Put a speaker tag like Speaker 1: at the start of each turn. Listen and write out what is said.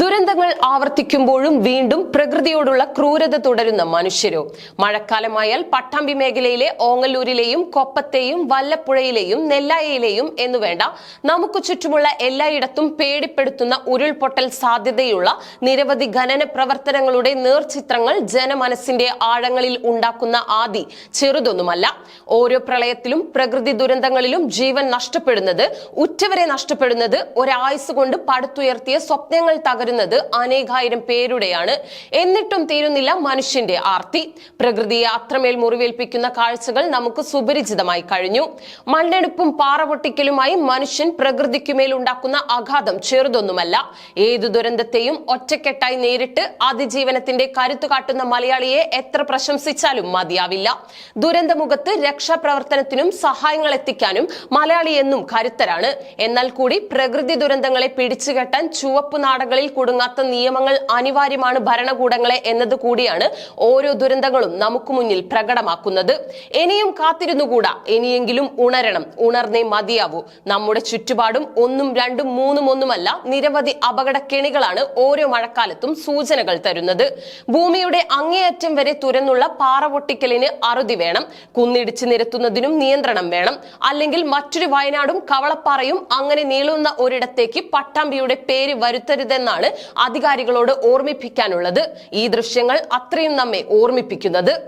Speaker 1: ദുരന്തങ്ങൾ ആവർത്തിക്കുമ്പോഴും വീണ്ടും പ്രകൃതിയോടുള്ള ക്രൂരത തുടരുന്ന മനുഷ്യരോ? മഴക്കാലമായാൽ പട്ടാമ്പി മേഖലയിലെ ഓങ്ങല്ലൂരിലെയും കൊപ്പത്തെയും വല്ലപ്പുഴയിലെയും നെല്ലായയിലെയും എന്നുവേണ്ട നമുക്ക് ചുറ്റുമുള്ള എല്ലായിടത്തും പേടിപ്പെടുത്തുന്ന ഉരുൾപൊട്ടൽ സാധ്യതയുള്ള നിരവധി ഖനന പ്രവർത്തനങ്ങളുടെ നേർചിത്രങ്ങൾ ജനമനസ്സിന്റെ ആഴങ്ങളിൽ ഉണ്ടാക്കുന്ന ആദി ചെറുതൊന്നുമല്ല. ഓരോ പ്രളയത്തിലും പ്രകൃതി ദുരന്തങ്ങളിലും ജീവൻ നഷ്ടപ്പെടുന്നത് ഉറ്റവരെ നഷ്ടപ്പെടുന്നത് ഒരായുസ് കൊണ്ട് പടുത്തുയർത്തിയ സ്വപ്നങ്ങൾ തകരുന്നത് അനേകായിരം പേരുടെയാണ്. എന്നിട്ടും തീരുന്നില്ല മനുഷ്യന്റെ ആർത്തി. പ്രകൃതിയെ അത്രമേൽ മുറിവേൽപ്പിക്കുന്ന കാഴ്ചകൾ നമുക്ക് സുപരിചിതമായി കഴിഞ്ഞു. മണ്ണെടുപ്പും പാറപൊട്ടിക്കലുമായി മനുഷ്യൻ പ്രകൃതിക്കുമേൽ ഉണ്ടാക്കുന്ന ആഘാതം ചെറുതൊന്നുമല്ല. ഏതു ദുരന്തത്തെയും ഒറ്റക്കെട്ടായി നേരിട്ട് അതിജീവനത്തിന്റെ കരുത്തു കാട്ടുന്ന മലയാളിയെ എത്ര പ്രശംസിച്ചാലും മതിയാവില്ല. ദുരന്തമുഖത്ത് രക്ഷാപ്രവർത്തനത്തിനും സഹായങ്ങൾ എത്തിക്കാനും മലയാളി എന്നും കരുത്തരാണ്. എന്നാൽ കൂടി പ്രകൃതി ദുരന്തങ്ങളെ പിടിച്ചുകെട്ടാൻ ചുവപ്പ് നാടകളിൽ കുടുങ്ങാത്ത നിയമങ്ങൾ അനിവാര്യമാണ് ഭരണകൂടങ്ങളെ എന്നത് കൂടിയാണ് ഓരോ ദുരന്തങ്ങളും നമുക്ക് മുന്നിൽ പ്രകടമാക്കുന്നത്. ഇനിയും കാത്തിരുന്നുകൂടാ? ഇനിയെങ്കിലും ഉണരണം ഉണർന്നേ മതിയാവൂ. നമ്മുടെ ചുറ്റുപാടും ഒന്നും രണ്ടും മൂന്നും ഒന്നുമല്ല നിരവധി അപകട കെണികളാണ് ഓരോ മഴക്കാലത്തും സൂചനകൾ തരുന്നത്. ഭൂമിയുടെ അങ്ങേയറ്റം വരെ തുരന്നുള്ള പാറ പൊട്ടിക്കലിന് അറുതി വേണം. കുന്നിടിച്ച് നിരത്തുന്നതിനും നിയന്ത്രണം വേണം. അല്ലെങ്കിൽ മറ്റൊരു വയനാടും കവളപ്പാറയും അങ്ങനെ നീളുന്ന ഒരിടത്തേക്ക് പട്ടാമ്പിയുടെ പേര് വരുത്തരുതെന്നാണ് അധികാരികളോട് ഓർമ്മിപ്പിക്കാനുള്ളത്. ഈ ദൃശ്യങ്ങൾ അത്രയും നമ്മെ ഓർമ്മിപ്പിക്കുന്നത്.